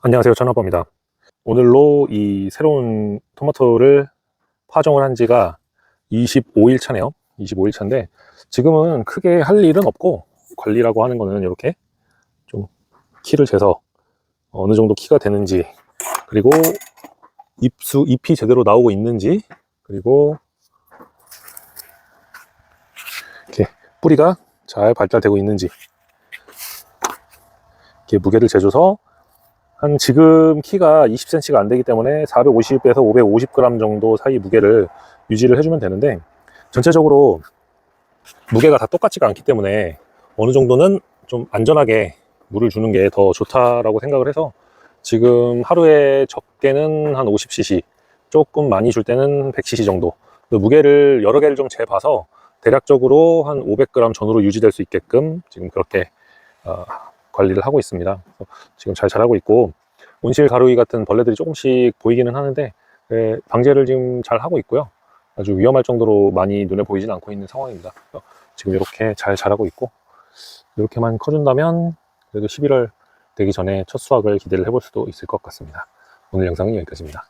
안녕하세요 천아빠입니다. 오늘로 이 새로운 토마토를 파종을 한 지가 25일 차네요. 25일 차인데 지금은 크게 할 일은 없고 관리라고 하는 거는 이렇게 좀 키를 재서 어느 정도 키가 되는지 그리고 잎수 잎이 제대로 나오고 있는지 그리고 이렇게 뿌리가 잘 발달되고 있는지 이렇게 무게를 재줘서 한 지금 키가 20cm가 안 되기 때문에 450에서 550g 정도 사이 무게를 유지를 해주면 되는데 전체적으로 무게가 다 똑같지가 않기 때문에 어느 정도는 좀 안전하게 물을 주는 게 더 좋다라고 생각을 해서 지금 하루에 적게는 한 50cc 조금 많이 줄 때는 100cc 정도. 그 무게를 여러 개를 좀 재봐서 대략적으로 한 500g 전후로 유지될 수 있게끔 지금 그렇게 어, 관리를 하고 있습니다. 지금 잘 자라고 있고 온실 가루이 같은 벌레들이 조금씩 보이기는 하는데 예, 방제를 지금 잘 하고 있고요. 아주 위험할 정도로 많이 눈에 보이진 않고 있는 상황입니다. 지금 이렇게 잘 자라고 있고 이렇게만 커준다면 그래도 11월 되기 전에 첫 수확을 기대를 해볼 수도 있을 것 같습니다. 오늘 영상은 여기까지입니다.